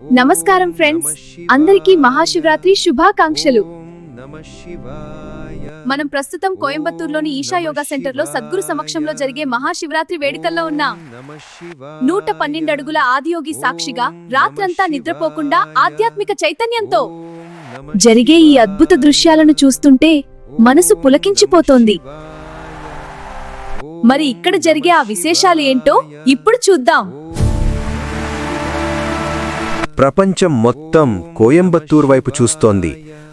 నమస్కారం ఫ్రెండ్స్ అందరికీ మహాశివరాత్రి శుభాకాంక్షలు. మనం ప్రస్తుతం కోయంబత్తూరులోని ఈషా యోగా సెంటర్లో సద్గురు సమక్షంలో జరిగే మహాశివరాత్రి వేడుకల్లో ఉన్నాం. నూట పన్నెండు అడుగుల ఆదియోగి సాక్షిగా రాత్రంతా నిద్రపోకుండా ఆధ్యాత్మిక చైతన్యంతో జరిగే ఈ అద్భుత దృశ్యాలను చూస్తుంటే మనసు పులకించిపోతోంది. మరి ఇక్కడ జరిగే ఆ విశేషాలు ఏంటో ఇప్పుడు చూద్దాం. ప్రపంచం మొత్తం కోయంబత్తూర్ వైపు చూస్తోంది.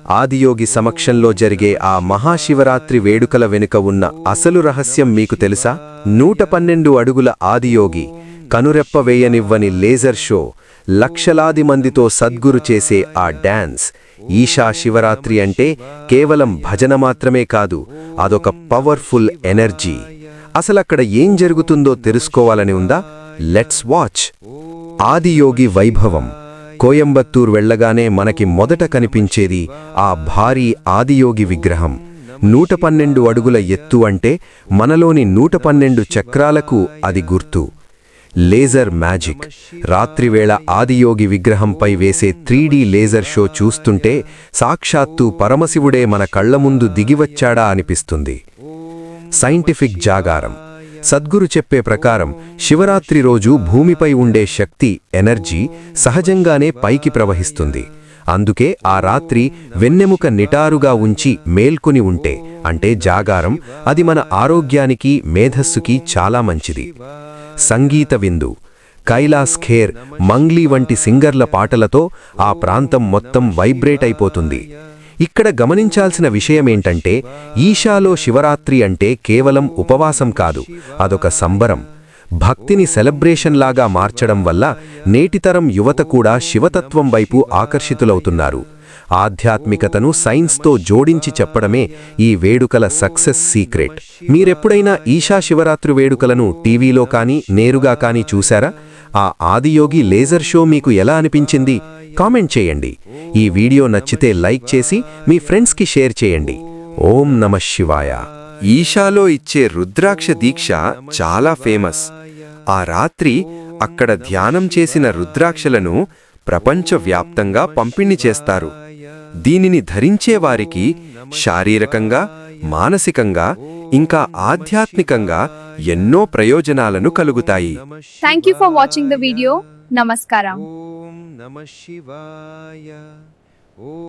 ఆదియోగి సమక్షంలో జరిగే ఆ మహాశివరాత్రి వేడుకల వెనుక ఉన్న అసలు రహస్యం మీకు తెలుసా? నూట పన్నెండు అడుగుల ఆదియోగి కనురెప్ప వేయనివ్వని లేజర్ షో లక్షలాది మందితో సద్గురు చేసే ఆ డ్యాన్స్ ఈషా శివరాత్రి అంటే కేవలం భజన మాత్రమే కాదు అదొక పవర్ఫుల్ ఎనర్జీ. అసలక్కడ ఏం జరుగుతుందో తెలుసుకోవాలని ఉందా? Let's watch. ఆదియోగి వైభవం. కోయంబత్తూర్ వెళ్ళగానే మనకి మొదట కనిపించేది ఆ భారీ ఆదియోగి విగ్రహం. నూట పన్నెండు అడుగుల ఎత్తు అంటే మనలోని నూట పన్నెండు చక్రాలకు అది గుర్తు. Laser magic. రాత్రివేళ ఆదియోగి విగ్రహంపై వేసే త్రీడీ లేజర్ షో చూస్తుంటే సాక్షాత్తు పరమశివుడే మన కళ్ళ ముందు దిగివచ్చాడా అనిపిస్తుంది. సైంటిఫిక్ జాగారం. సద్గురు చెప్పే ప్రకారం శివరాత్రి రోజు భూమిపై ఉండే శక్తి ఎనర్జీ సహజంగానే పైకి ప్రవహిస్తుంది. అందుకే ఆ రాత్రి వెన్నెముక నిటారుగా ఉంచి మేల్కొని ఉంటే అంటే జాగారం అది మన ఆరోగ్యానికి మేధస్సుకి చాలా మంచిది. సంగీత విందు కైలాస్ ఖేర్ మంగ్లీ వంటి సింగర్ల పాటలతో ఆ ప్రాంతం మొత్తం వైబ్రేట్ అయిపోతుంది. ఇక్కడ గమనించాల్సిన విషయమేంటంటే ఈషాలో శివరాత్రి అంటే కేవలం ఉపవాసం కాదు అదొక సంబరం. భక్తిని సెలబ్రేషన్ లాగా మార్చడం వల్ల నేటితరం యువత కూడా శివతత్వం వైపు ఆకర్షితులవుతున్నారు. ఆధ్యాత్మికతను సైన్స్తో జోడించి చెప్పడమే ఈ వేడుకల సక్సెస్ సీక్రెట్. మీరెప్పుడైనా ఈషా శివరాత్రి వేడుకలను టీవీలో కానీ నేరుగా కానీ చూశారా? ఆ ఆదియోగి లేజర్ షో మీకు ఎలా అనిపించింది? కామెంట్ చేయండి. ఈ వీడియో నచ్చితే లైక్ చేసి మీ ఫ్రెండ్స్కి షేర్ చేయండి. ఓం నమ శివాయ. ఈషాలో ఇచ్చే రుద్రాక్ష దీక్ష చాలా ఫేమస్. ఆ రాత్రి అక్కడ ధ్యానం చేసిన రుద్రాక్షలను ప్రపంచవ్యాప్తంగా పంపిణీ చేస్తారు. దీనిని ధరించేవారికి శారీరకంగా మానసికంగా ఇంకా ఆధ్యాత్మికంగా ఎన్నో ప్రయోజనాలను కలుగుతాయి. Thank you for watching the video నమస్కారం. ఓం నమ శివాయ. ఓ